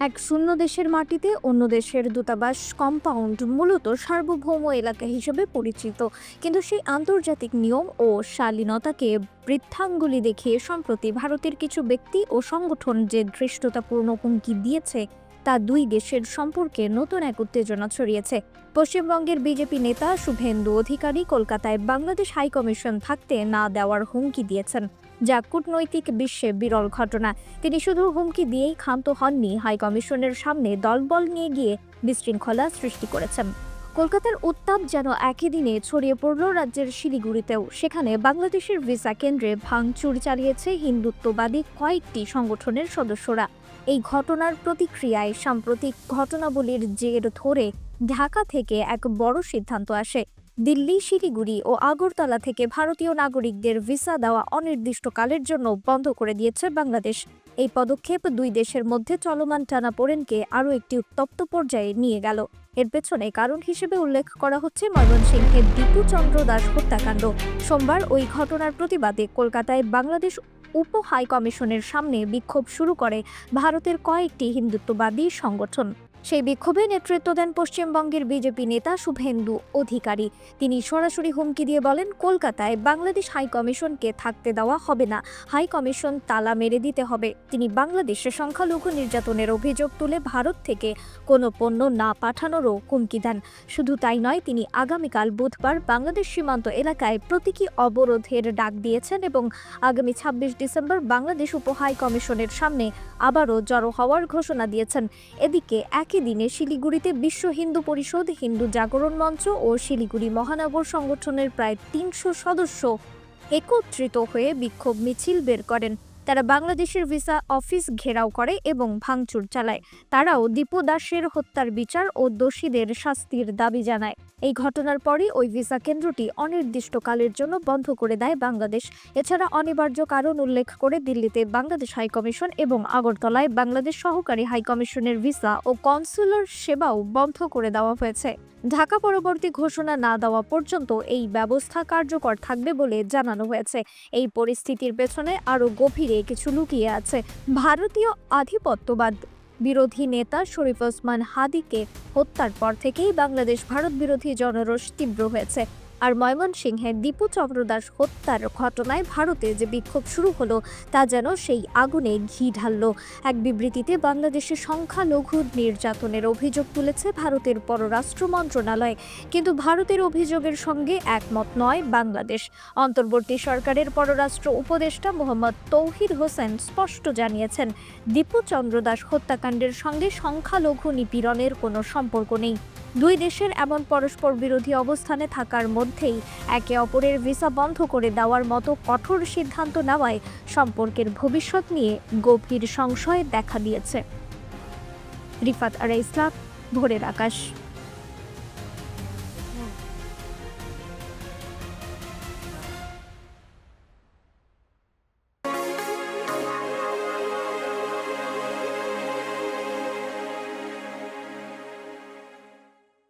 এক শূন্য দেশের মাটিতে অন্য দেশের দূতাবাস কম্পাউন্ড মূলত সার্বভৌম এলাকা হিসেবে পরিচিত। কিন্তু সেই আন্তর্জাতিক নিয়ম ও শালীনতাকে বৃদ্ধাঙ্গুলি দেখিয়ে সম্প্রতি ভারতের কিছু ব্যক্তি ও সংগঠন যে ধৃষ্টতাপূর্ণ হুমকি দিয়েছে তা দুই দেশের সম্পর্কে নতুন এক উত্তেজনা ছড়িয়েছে। পশ্চিমবঙ্গের বিজেপি নেতা শুভেন্দু অধিকারী কলকাতায় বাংলাদেশ হাইকমিশন থাকতে না দেওয়ার হুমকি দিয়েছেন, যা কূটনৈতিক বিশ্বে বিরল ঘটনা। তিনি শুধু হুমকি দিয়েই ক্ষান্ত হননি হাইকমিশনের সামনে দলবল নিয়ে গিয়ে বিশৃঙ্খলা সৃষ্টি করেছেন। কলকাতার উত্তাপ যেন একই দিনে ছড়িয়ে পড়ল রাজ্যের শিলিগুড়িতেও। সেখানে বাংলাদেশের ভিসা কেন্দ্রে ভাঙচুর চালিয়েছে হিন্দুত্ববাদী কয়েকটি সংগঠনের সদস্যরা। এই ঘটনার প্রতিক্রিয়ায় সাম্প্রতিক ঘটনাবলীর জের ধরে ঢাকা থেকে এক বড় সিদ্ধান্ত আসে। দিল্লি, শিলিগুড়ি ও আগরতলা থেকে ভারতীয় নাগরিকদের ভিসা দেওয়া অনির্দিষ্টকালের জন্য বন্ধ করে দিয়েছে বাংলাদেশ। এই পদক্ষেপ দুই দেশের মধ্যে চলমান টানাপোড়েনকে আরও একটি উত্তপ্ত পর্যায়ে নিয়ে গেল। এর পেছনে কারণ হিসেবে উল্লেখ করা হচ্ছে ময়মনসিংহের দীপু চন্দ্র দাস হত্যাকাণ্ড। সোমবার ওই ঘটনার প্রতিবাদে কলকাতায় বাংলাদেশ উপ হাই কমিশনের সামনে বিক্ষোভ শুরু করে ভারতের কয়েকটি হিন্দুত্ববাদী সংগঠন। সেই বিক্ষোভে নেতৃত্ব দেন পশ্চিমবঙ্গের বিজেপি নেতা শুভেন্দু অধিকারী। তিনি সরাসরি হুমকি দিয়ে বলেন, কলকাতায় বাংলাদেশ হাই কমিশনকে থাকতে দেওয়া হবে না। হাই কমিশন তালা মেরে দিতে হবে। তিনি বাংলাদেশে সংখ্যালঘু নির্যাতনের অভিযোগ তুলে ভারত থেকে কোনো পণ্য না পাঠানোরও হুমকি দেন। শুধু তাই নয়, তিনি আগামীকাল বুধবার বাংলাদেশ সীমান্ত এলাকায় প্রতীকী অবরোধের ডাক দিয়েছেন এবং আগামী ছাব্বিশ ডিসেম্বর বাংলাদেশ উপ হাই কমিশনের সামনে আবারও জড়ো হওয়ার ঘোষণা দিয়েছেন। এদিকে একই দিনে শিলিগুড়িতে বিশ্ব হিন্দু পরিষদ, হিন্দু জাগরণ মঞ্চ ও শিলিগুড়ি মহানগর সংগঠনের প্রায় তিনশো সদস্য একত্রিত হয়ে বিক্ষোভ মিছিল বের করেন। তারা বাংলাদেশের ভিসা অফিস ঘেরাও করে এবং ভাঙচুর চালায়। তারাও দীপু দাসের হত্যার বিচার ও দোষীদের শাস্তির দাবি জানায়। এই ঘটনার পরই ওই ভিসা কেন্দ্রটি অনির্দিষ্টকালের জন্য বন্ধ করে দেয় বাংলাদেশ। এছাড়া অনিবার্য কারণ উল্লেখ করে দিল্লিতে বাংলাদেশ হাইকমিশন এবং আগরতলায় বাংলাদেশ সহকারী হাইকমিশনের ভিসা ও কনসুলার সেবাও বন্ধ করে দেওয়া হয়েছে। ঢাকা পরবর্তী ঘোষণা না দেওয়া পর্যন্ত এই ব্যবস্থা কার্যকর থাকবে বলে জানানো হয়েছে। এই পরিস্থিতির পেছনে আরও গভীরে কিছু লুকিয়ে আছে। ভারতীয় আধিপত্যবাদ বিরোধী নেতা শরীফ ওসমান হাদিকে হত্যার পর থেকেই বাংলাদেশ ভারত বিরোধী জনরোষ তীব্র হয়েছে। আর ময়মনসিংহের দীপু চন্দ্রদাস হত্যার ঘটনায় ভারতে যে বিক্ষোভ শুরু হলো, তা যেন সেই আগুনে ঘি ঢালল। এক বিবৃতিতে বাংলাদেশে সংখ্যালঘু নির্যাতনের অভিযোগ তুলেছে ভারতের পররাষ্ট্র মন্ত্রণালয়। কিন্তু ভারতের অভিযোগের সঙ্গে একমত নয় বাংলাদেশ। অন্তর্বর্তী সরকারের পররাষ্ট্র উপদেষ্টা মোহাম্মদ তৌহিদ হোসেন স্পষ্ট জানিয়েছেন, দীপু চন্দ্রদাস হত্যাকাণ্ডের সঙ্গে সংখ্যালঘু নিপীড়নের কোনো সম্পর্ক নেই। দুই দেশের এমন পরস্পর বিরোধী অবস্থানে থাকার মধ্যেই একে অপরের ভিসা বন্ধ করে দেওয়ার মতো কঠোর সিদ্ধান্ত নেওয়ায় সম্পর্কের ভবিষ্যৎ নিয়ে গভীর সংশয় দেখা দিয়েছে। রিফাত আরা ইসলাম, ভোরের আকাশ।